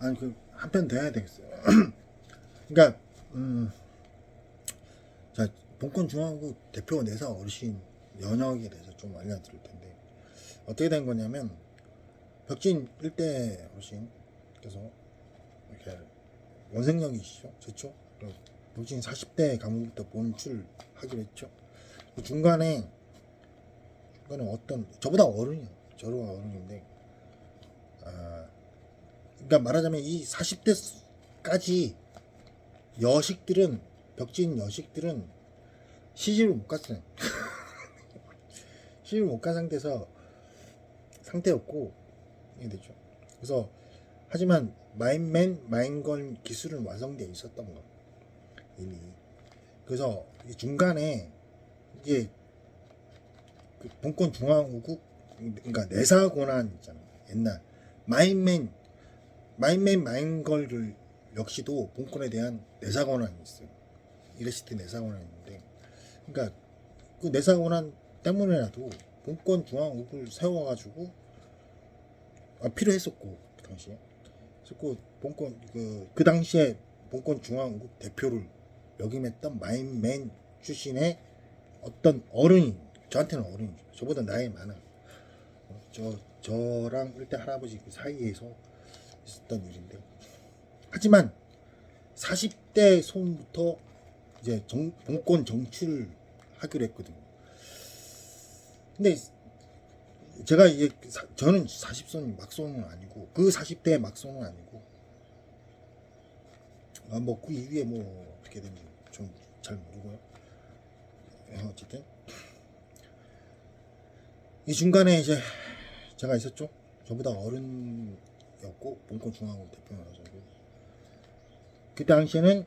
아니 그 한 편 더 해야 되겠어요. 그러니까 음, 자 본권 중앙국 대표 내사 어르신 연역에 대해서 좀 알려드릴 텐데 어떻게 된 거냐면 벽진 일대 어르신께서 이렇게 원생력이시죠, 그렇죠? 벽진 40대 가문부터 본출하기로 했죠. 그 중간에 중간에 어떤 저보다 어른이요, 저보다 어른인데 아 그러니까 말하자면 이 40대까지 여식들은 벽진 여식들은 시집을 못 갔어요. 시집을 못 간 상태에서 상태였고 이게 되죠. 그래서 하지만 마인맨 마인건 기술은 완성되어 있었던 거 이미. 그래서 이 중간에 이게 그 본권 중앙우국 그러니까 내사 권한 있잖아요. 옛날 마인맨 마인맨 마인걸을 역시도 본권에 대한 내사 권한이 있어요. 이레시트 내사 권한이 있는데, 그러니까 그 내사 권한 때문에라도 본권 중앙국을 세워가지고 아, 필요했었고 그 당시에 그래서 본권 그, 그 당시에 본권 중앙국 대표를 역임했던 마인맨 출신의 어떤 어른이 저한테는 어른이죠. 저보다 나이 많아요. 어, 저 저랑 일대 할아버지 그 사이에서 있었던 일인데 하지만 40대 손부터 이제 정, 본권 정치를 하기로 했거든요. 근데 제가 이제 사- 저는 40손 막손은 아니고 그 40대 막손은 아니고 아, 뭐그 이후에 뭐 어떻게 되는지 좀 잘 모르고요. 예, 어쨌든 이 중간에 이제 제가 있었죠. 저보다 어른 이었고 본권 중앙국 대표여가지고 그 당시에는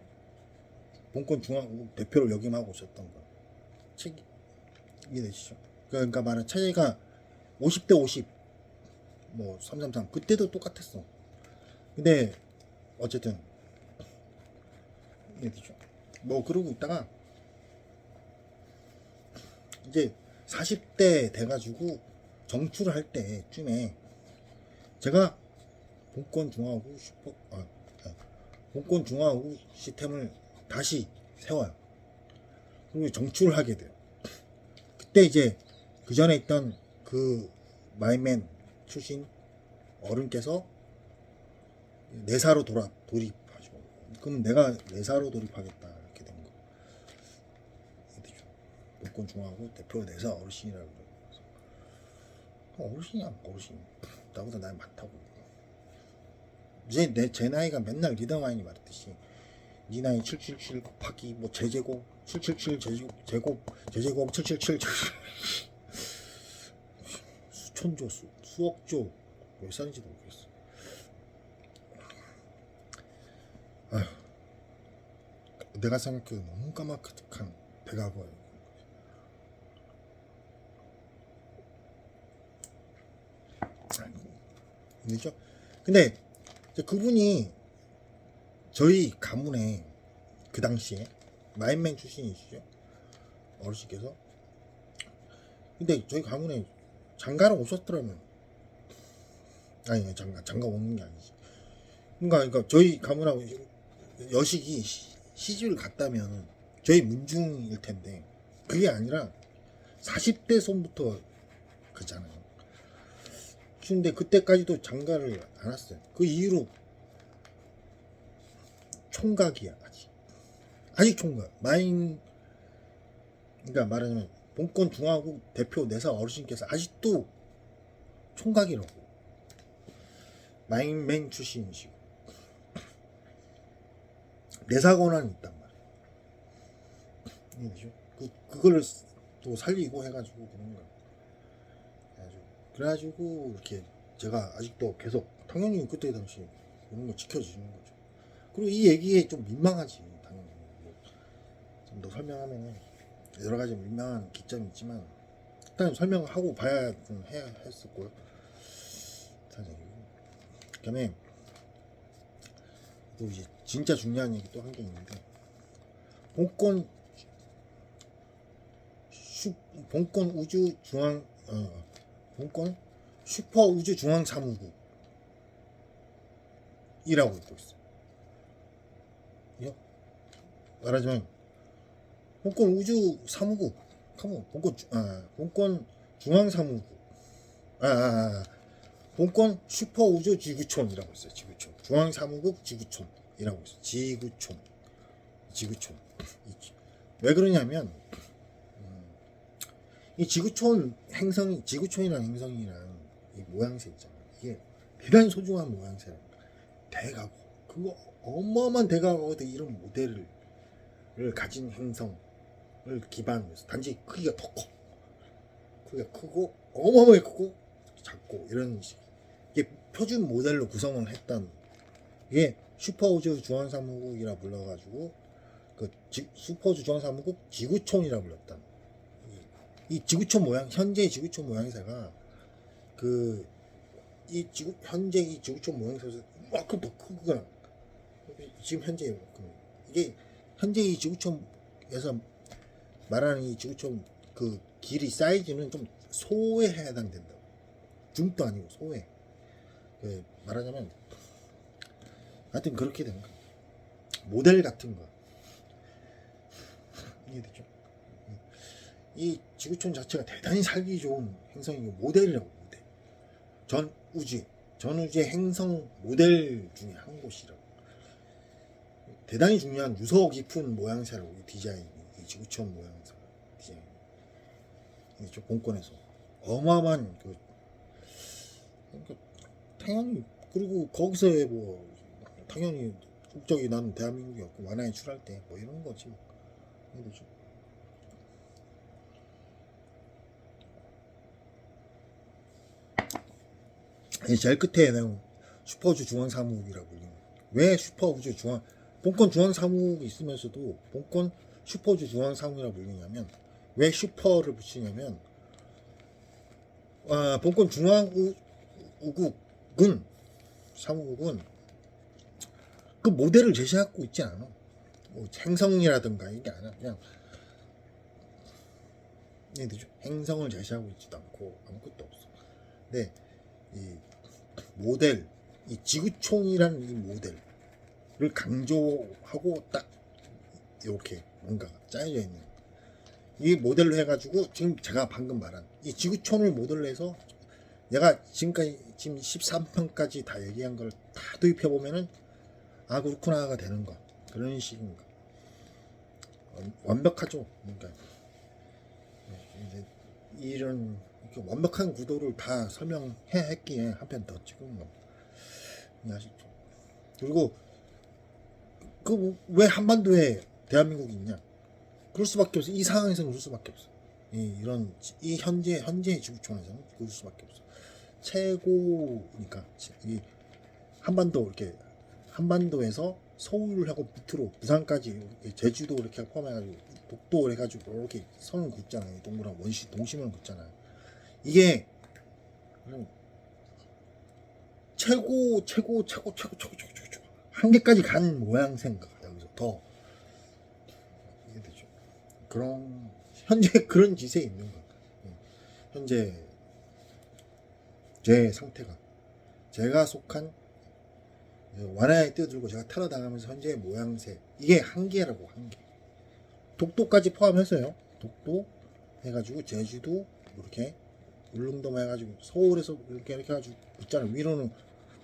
본권 중앙국 대표를 역임하고 있었던 거. 책 이해되시죠? 그러니까 말은 차이가 50대 50, 뭐 333. 그때도 똑같았어. 근데 어쨌든 이해되죠? 뭐 그러고 있다가 이제 40대 돼가지고 정출을 할 때쯤에 제가 본권 중앙국 슈퍼 아, 아, 본권 중앙국 시스템을 다시 세워요. 그리고 정출을 하게 돼요. 그때 이제 그 전에 있던 그 마이맨 출신 어른께서 내사로 돌아 돌입하죠. 그럼 내가 내사로 돌입하겠다 이렇게 된 거. 본권 중앙국 대표 내사 어르신이라고 그래서 어, 어르신이야 어르신. 나보다 나이 많다고. 이제 내 제 나이가 맨날 리더마인이 말했듯이 니 나이 777 곱하기 뭐 제제곱 777 제제곱 제곱 제제곱 777 수천조 수 수억조 몇 살인지도 모르겠어. 아휴, 내가 생각해도 너무 까마득한 배가 고요. 그죠? 근데 이제 그분이 저희 가문에 그 당시에 마인맨 출신이시죠? 어르신께서. 근데 저희 가문에 장가를 오셨더라면 아니 장가 장가 오는 게 아니지. 그러니까 그러니까 저희 가문하고 여식이 시- 시집을 갔다면 저희 문중일 텐데 그게 아니라 40대 손부터 그잖아요 근데 그때까지도 장가를 안 왔어요. 그 이후로 총각이야 아직. 아직 총각. 마인 그러니까 말하자면 본권 중화국 대표 내사 어르신께서 아직도 총각이라고. 마인맨 출신이시고. 내사 권한이 있단 이해되죠? 그, 그거를 또 살리고 해가지고 그런 그래가지고, 그래가지고 이렇게 제가 아직도 계속 당연히 그때 당시 이런 거 지켜주시는 거죠. 그리고 이 얘기에 좀 민망하지 당연히. 뭐좀더 설명하면 여러 가지 민망한 기점이 있지만 일단 설명하고 봐야 좀 해야 했었고요. 사실 그다음에 또 이제 진짜 중요한 얘기 또 한 게 있는데 본권 슈, 본권 우주 중앙 어, 본권 슈퍼 우주 중앙 사무국 지구촌이라고 또 있어. 요 말하자면 본권 우주 사무국, 카모 주- 아 본권 중앙 사무국, 아, 아, 아 본권 슈퍼 우주 지구촌이라고 있어요. 지구촌 중앙 사무국 지구촌이라고 있어. 요 지구촌, 지구촌. 왜 그러냐면 음, 이 지구촌 행성이 지구촌이랑 행성이랑 이 모양새 있잖아. 이게 대단히 소중한 모양새라. 대가고 그거 어마어마한 대가고도 이런 모델을 을 가진 행성을 기반으로 단지 크기가 더 커. 크기가 크고 어마어마하게 크고 작고 이런 식. 이게 표준 모델로 구성을 했던 이게 슈퍼우주 중앙사무국이라 불러가지고 그 지, 슈퍼우주 중앙사무국 지구촌이라 불렀던 이, 이 지구촌 모양 현재 지구촌 모양새가 그 이 지구 현재 이 지구촌 모양새에서 이만큼 더 크거나 지금 현재 이만큼 이게 현재 이 지구촌에서 말하는 이 지구촌 그 길이 사이즈는 좀 소에 해당된다. 중도 아니고 소에. 그 말하자면 하여튼 그렇게 된 거. 모델 같은 거. 이해되죠? 이 지구촌 자체가 대단히 살기 좋은 행성이고 모델이라고 모델. 전 우주, 전 우주의 행성 모델 중에 한 곳이라고. 대단히 중요한 유서 깊은 모양새라고 이 디자인, 이 지구촌 모양새 디자인. 이쪽 본권에서 어마어마한 그 그러니까 당연히 그리고 거기서의 뭐 당연히 국적이 나는 대한민국이었고 완화에 출할 때 뭐 이런 거지 뭐 이런 거죠. 제일 끝에 내용 슈퍼우주 중앙사무국이라고 불리는. 왜 슈퍼우주 중앙 본권 중앙사무국이 있으면서도 본권 슈퍼우주 중앙사무국이라고 불리냐면 왜 슈퍼를 붙이냐면 아, 본권 중앙우국은 사무국은 그 모델을 제시하고 있지 않아. 뭐 행성이라든가 이게 아니야. 그냥 얘들죠. 행성을 제시하고 있지도 않고 아무것도 없어. 근데 이 모델, 이 지구촌이라는 이 모델을 강조하고 딱 이렇게 뭔가 짜여져 있는 이 모델로 해가지고 지금 제가 방금 말한 이 지구촌을 모델로 해서 내가 지금까지 지금 13편까지 다 얘기한 걸 다 도입해 보면은 아 그렇구나가 되는 거. 그런 식인 거. 완- 완벽하죠? 그러니까. 네, 이런 이렇게 완벽한 구도를 다 설명해 했기에 한 편 더 찍은 거 이해하시죠 그리고 그 왜 한반도에 대한민국이 있냐 그럴 수밖에 없어. 이 상황에서는 그럴 수밖에 없어. 이, 이런 지- 이 현재 현재 지구촌에서는 그럴 수밖에 없어. 최고니까 이 한반도 이렇게 한반도에서 서울하고 밑으로 부산까지 제주도 이렇게 포함해가지고 독도 해가지고 이렇게 선을 긋잖아요. 동그란 원시 동심을 긋잖아요. 이게 음, 최고 최고 최고 최고 최고 최고 최고, 최고 한계까지 간 모양새인 것 같아요. 그래서 더 이해되죠. 그런 현재 그런 기세에 있는 것 같아요. 음, 현재 제 상태가 제가 속한 예, 완화에 뛰어들고 제가 테러당하면서 현재의 모양새 이게 한계라고 한계 독도까지 포함해서요 독도 해가지고 제주도 이렇게 울릉도 해가지고 서울에서 이렇게 이렇게 해가지고 있잖아요. 위로는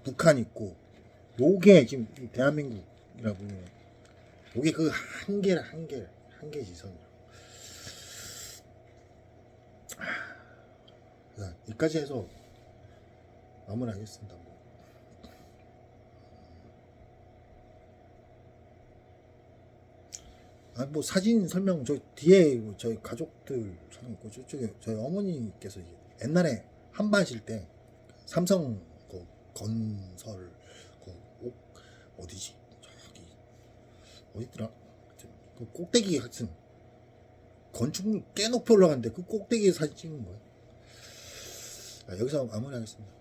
북한 있고 요게 지금 이 대한민국이라고 요게 그 한계라 한계 한계. 자, 여기까지 해서 마무리하겠습니다. 뭐. 아, 뭐 사진 설명 저 뒤에 뭐 저희 가족들 사진 있고 저쪽에 저희 어머니께서 이제 옛날에 한바실 때 삼성 그 건설 그 옥, 어디지 저기 어디더라 그 꼭대기 같은 건축물 꽤 높이 올라갔는데 그 꼭대기에 사진 찍은 거예요. 아, 여기서 마무리하겠습니다.